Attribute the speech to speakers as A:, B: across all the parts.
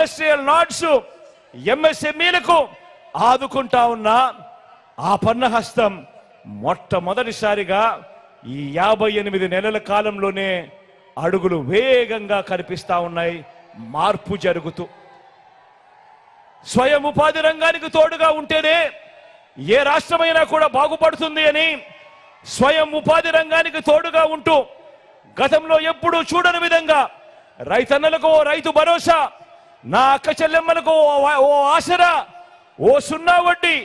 A: Industrial NATS ఎంఎస్ఎంఈలకు ఆదుకుంటా ఉన్న ఆ పన్నహస్తం మొట్టమొదటిసారిగా ఈ యాభై ఎనిమిది నెలల కాలంలోనే అడుగులు వేగంగా కనిపిస్తా ఉన్నాయి. మార్పు జరుగుతూ. స్వయం ఉపాధి రంగానికి తోడుగా ఉంటేనే ఏ రాష్ట్రమైనా కూడా బాగుపడుతుంది అని స్వయం ఉపాధి రంగానికి తోడుగా ఉంటూ గతంలో ఎప్పుడూ చూడని విధంగా రైతన్నలకు ఓ రైతు భరోసా నా అక్క చెల్లెమ్మలకు ఓ ఓ ఆసరా ఓ సున్నా వడ్డీ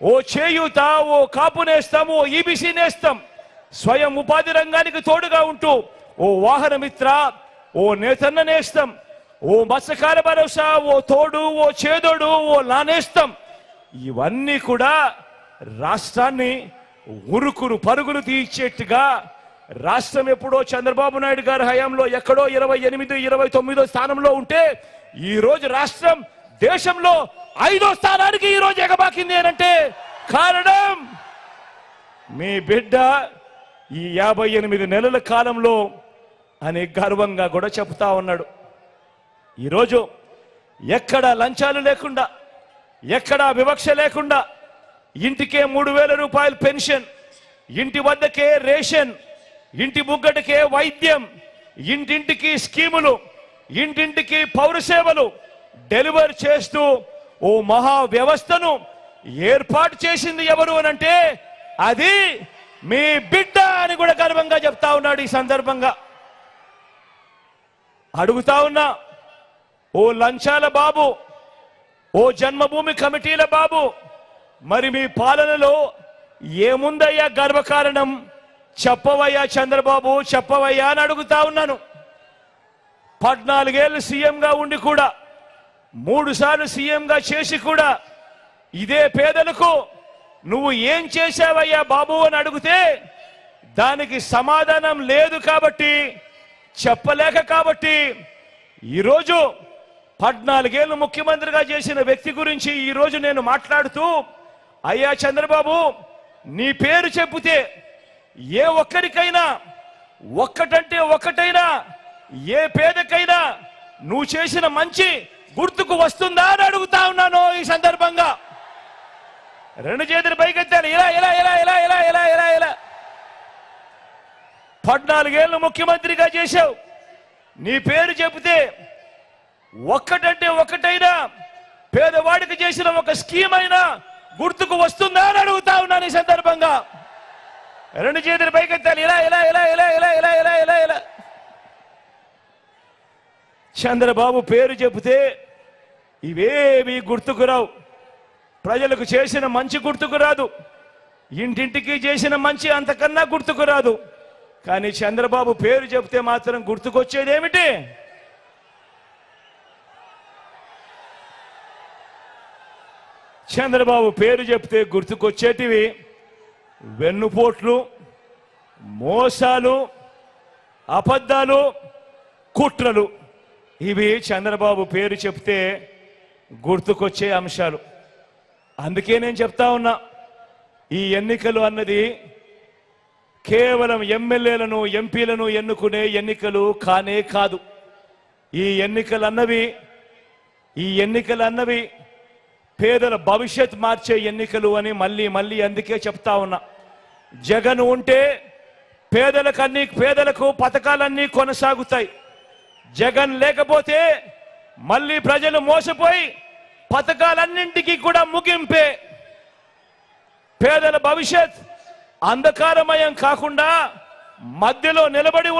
A: ఓ చేయూత ఓ కాపు నేస్తాం ఓ ఈబీసీ నేస్తాం. స్వయం ఉపాధి రంగానికి తోడుగా ఉంటూ ఓ వాహనమిత్ర ఓ నేతన్న నేస్తాం. ఓ మత్స్యకార భరోసా ఓ తోడు ఓ చేదోడు ఓ లానేస్తం. ఇవన్నీ కూడా రాష్ట్రాన్ని ఉరుకురు పరుగులు తీర్చేట్టుగా రాష్ట్రం ఎప్పుడో చంద్రబాబు నాయుడు గారి హయాంలో ఎక్కడో ఇరవై ఎనిమిది ఇరవై తొమ్మిదో స్థానంలో ఉంటే ఈ రోజు రాష్ట్రం దేశంలో ఐదో స్థానానికి ఈ రోజు ఎగబాకింది అంటే కారణం మీ బిడ్డ ఈ యాభై ఎనిమిది నెలల కాలంలో అని గర్వంగా కూడా చెప్తా ఉన్నాడు. ఈరోజు ఎక్కడ లంచాలు లేకుండా ఎక్కడ వివక్ష లేకుండా ఇంటికే మూడు వేల రూపాయలు పెన్షన్ ఇంటి వద్దకే రేషన్ ఇంటి ముగ్గటికే వైద్యం ఇంటింటికి స్కీములు ఇంటింటికి పౌరసేవలు డెలివర్ చేస్తూ ఓ మహా వ్యవస్థను ఏర్పాటు చేసింది ఎవరు అనంటే అది మీ బిడ్డ అని కూడా గర్వంగా చెప్తా ఉన్నాడు ఈ సందర్భంగా. అడుగుతా ఉన్నా ఓ లంచాల బాబు ఓ జన్మభూమి కమిటీల బాబు మరి మీ పాలనలో ఏముందయ్యా గర్వకారణం? చెప్పవయ్యా చంద్రబాబు చెప్పవయ్యా అని అడుగుతా ఉన్నాను. పద్నాలుగేళ్ళు సీఎంగా ఉండి కూడా మూడు సార్లు సీఎంగా చేసి కూడా ఇదే పేదలకు నువ్వు ఏం చేశావయ్యా బాబు అని అడిగితే దానికి సమాధానం లేదు కాబట్టి చెప్పలేక కాబట్టి ఈరోజు పద్నాలుగేళ్ళు ముఖ్యమంత్రిగా చేసిన వ్యక్తి గురించి ఈరోజు నేను మాట్లాడుతూ అయ్యా చంద్రబాబు నీ పేరు చెబితే ఏ ఒక్కరికైనా ఒక్కటంటే ఒక్కటైనా ఏ పేదకైనా నువ్వు చేసిన మంచి గుర్తుకు వస్తుందా అని అడుగుతా ఉన్నాను ఈ సందర్భంగా. రెండు చేతులు పైకెత్తాను ఇలా ఇలా ఇలా ఇలా ఇలా ఇలా ఇలా ఇలా. పద్నాలుగేళ్ళు ముఖ్యమంత్రిగా చేశావు. నీ పేరు చెబితే ఒక్కటంటే ఒక్కటైనా పేదవాడికి చేసిన ఒక స్కీమ్ అయినా గుర్తుకు వస్తుందా అని అడుగుతా ఉన్నాను ఈ సందర్భంగా. రెండు చేతులు పైకెత్తాలి. ఇలా ఇలా ఇలా ఇలా ఇలా ఇలా ఇలా ఇలా ఇలా. చంద్రబాబు పేరు చెబితే ఇవేవి గుర్తుకు రావు. ప్రజలకు చేసిన మంచి గుర్తుకు రాదు. ఇంటింటికి చేసిన మంచి అంతకన్నా గుర్తుకు రాదు. కానీ చంద్రబాబు పేరు చెబితే మాత్రం గుర్తుకొచ్చేది ఏమిటి చంద్రబాబు పేరు చెప్తే గుర్తుకొచ్చేటివి వెన్నుపోట్లు మోసాలు అబద్ధాలు కుట్రలు. ఇవి చంద్రబాబు పేరు చెప్తే గుర్తుకొచ్చే అంశాలు. అందుకే నేను చెప్తా ఉన్నా ఈ ఎన్నికలు అన్నది కేవలం ఎమ్మెల్యేలను ఎంపీలను ఎన్నుకునే ఎన్నికలు కానే కాదు. ఈ ఎన్నికలు అన్నవి ఈ ఎన్నికలు అన్నవి పేదల భవిష్యత్ మార్చే ఎన్నికలు అని మళ్ళీ మళ్ళీ అందుకే చెప్తా ఉన్నా. జగన్ ఉంటే పేదలకు అన్ని పేదలకు పథకాలన్నీ కొనసాగుతాయి. జగన్ లేకపోతే మళ్ళీ ప్రజలు మోసపోయి పథకాలన్నింటికీ కూడా ముగింపే. పేదల భవిష్యత్ అంధకారమయం కాకుండా మధ్యలో నిలబడి